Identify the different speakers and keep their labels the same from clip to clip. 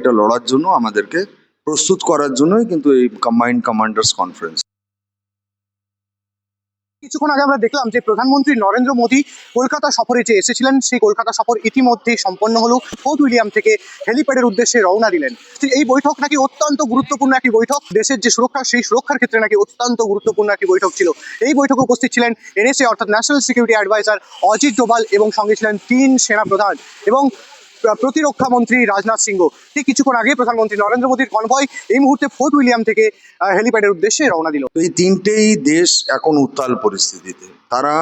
Speaker 1: লড়াইটা লড়ার জন্য আমাদেরকে প্রস্তুত করার জন্যই কিন্তু এই কম্বাইন্ড কমান্ডার্স কনফারেন্স
Speaker 2: কিছুক্ষণ আগে আমরা দেখলাম যে প্রধানমন্ত্রী নরেন্দ্র মোদী কলকাতা সফরে যে এসেছিলেন, সেই কলকাতা সফর ইতিমধ্যেই সম্পন্ন হলো। ফোর্ট উইলিয়াম থেকে হেলিপ্যাডের উদ্দেশ্যে রওনা দিলেন। এই বৈঠক নাকি অত্যন্ত গুরুত্বপূর্ণ একটি বৈঠক। দেশের যে সুরক্ষা, সেই সুরক্ষার ক্ষেত্রে নাকি অত্যন্ত গুরুত্বপূর্ণ একটি বৈঠক ছিল। এই বৈঠকে উপস্থিত ছিলেন এনএসএ অর্থাৎ national security advisor Ajit Doval এবং সঙ্গে ছিলেন তিন সেনাপ্রধান। এবং প্র- প্রতিরক্ষা মন্ত্রী রাজনাথ সিংহ। ঠিক কিছুক্ষণ আগে প্রধানমন্ত্রী নরেন্দ্র মোদীর কনভয় এই মুহূর্তে ফোর্ট উইলিয়াম থেকে হেলিপ্যাডের উদ্দেশ্যে রওনা দিল।
Speaker 1: এই তিনটেই দেশ এখন উত্তাল পরিস্থিতিতে। তারা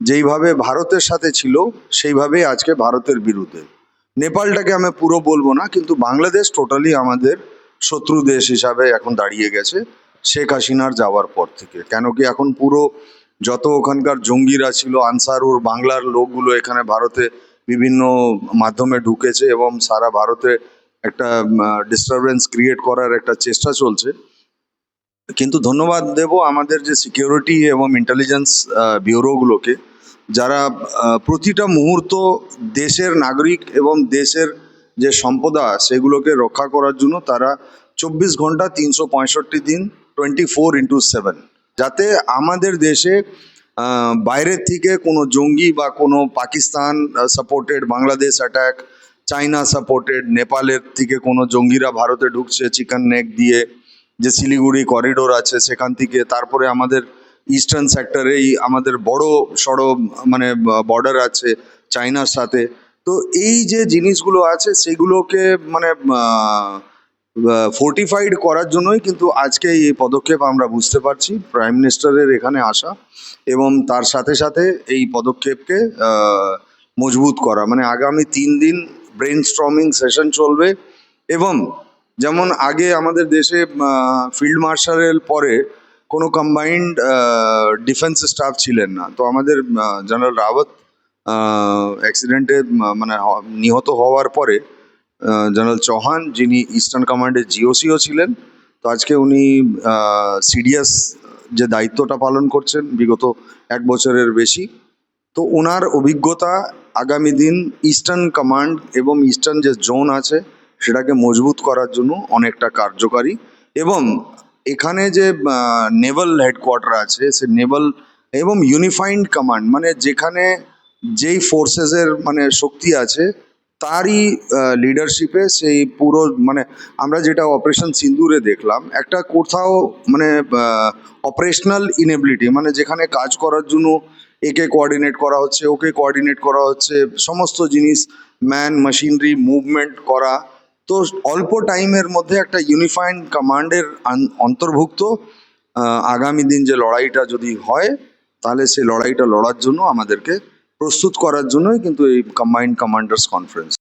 Speaker 1: যেইভাবে ভারতের সাথে ছিল সেইভাবে আজকে ভারতের বিরুদ্ধে। নেপালটাকে আমি পুরো বলব না, কিন্তু বাংলাদেশ টোটালি আমাদের শত্রু দেশ হিসাবে এখন দাঁড়িয়ে গেছে শেখ হাসিনার যাওয়ার পর থেকে। কেন কি এখন পুরো যত ওখানকার জঙ্গিরা ছিল, আনসারুর, বাংলার লোকগুলো এখানে ভারতে বিভিন্ন মাধ্যমে ঢুকেছে এবং সারা ভারতে একটা ডিস্টারবেন্স ক্রিয়েট করার একটা চেষ্টা চলছে। কিন্তু ধন্যবাদ দেব আমাদের যে সিকিউরিটি এবং ইন্টেলিজেন্স ব্যুরোগুলোকে যারা প্রতিটা মুহূর্ত দেশের নাগরিক এবং দেশের যে সম্পদা, সেগুলোকে রক্ষা করার জন্য তারা চব্বিশ ঘণ্টা তিনশো পঁয়ষট্টি দিন টোয়েন্টি ফোর ইন্টু সেভেন যাতে আমাদের দেশে বাইরের থেকে কোনো জঙ্গি বা কোনো Pakistan supported Bangladesh attack China supported নেপালের থেকে কোনো জঙ্গিরা ভারতে ঢুকছে চিকেন নেক দিয়ে যে শিলিগুড়ি করিডোর আছে সেখান থেকে। তারপরে আমাদের ইস্টার্ন সেক্টরেই আমাদের বড় সড়ো মানে বর্ডার আছে চাইনার সাথে। তো এই যে জিনিসগুলো আছে, সেগুলোকে মানে ফোর্টিফাইড করার জন্যই কিন্তু আজকে এই পদক্ষেপ আমরা বুঝতে পারছি প্রাইম মিনিস্টারের এখানে আসা এবং তার সাথে সাথে এই পদক্ষেপকে মজবুত করা। মানে আগামী তিন দিন ব্রেন স্ট্রমিং সেশন চলবে এবং যেমন আগে আমাদের দেশে ফিল্ড মার্শালের পরে কোনো কম্বাইন্ড ডিফেন্স স্টাফ ছিলেন না। তো আমাদের জেনারেল রাওয়াত অ্যাক্সিডেন্টে মানে নিহত হওয়ার পরে জেনারেল চৌহান, যিনি ইস্টার্ন কমান্ডের জিওসিও ছিলেন। তো আজকে উনি সিডিএস যে দায়িত্বটা পালন করছেন, বিগত এক বছরের বেশি। তো ওনার অভিজ্ঞতা আগামী দিন ইস্টার্ন কমান্ড এবং ইস্টার্ন যে জোন আছে, সেটাকে মজবুত করার জন্য অনেকটা কার্যকারী। এবং এখানে যে নেভাল হেডকোয়ার্টার আছে, সে নেভাল এবং ইউনিফাইন্ড কমান্ড মানে যেখানে যেই ফোর্সেসের মানে শক্তি আছে তারই লিডারশিপে সেই পুরো মানে আমরা যেটা অপারেশন সিন্দুরে দেখলাম, একটা কোথাও মানে অপারেশনাল ইনেবিলিটি মানে যেখানে কাজ করার জন্য একে কোঅর্ডিনেট করা হচ্ছে, ওকে কোঅর্ডিনেট করা হচ্ছে, সমস্ত জিনিস ম্যান মেশিনারি মুভমেন্ট করা। তো অল্প টাইমের মধ্যে একটা ইউনিফাইড কমান্ডের অন্তর্ভুক্ত আগামী দিন যে লড়াইটা যদি হয়, তাহলে সেই লড়াইটা লড়ার জন্য আমাদেরকে প্রস্তুত করার জন্যই কিন্তু এই কম্বাইন্ড কমান্ডার্স কনফারেন্স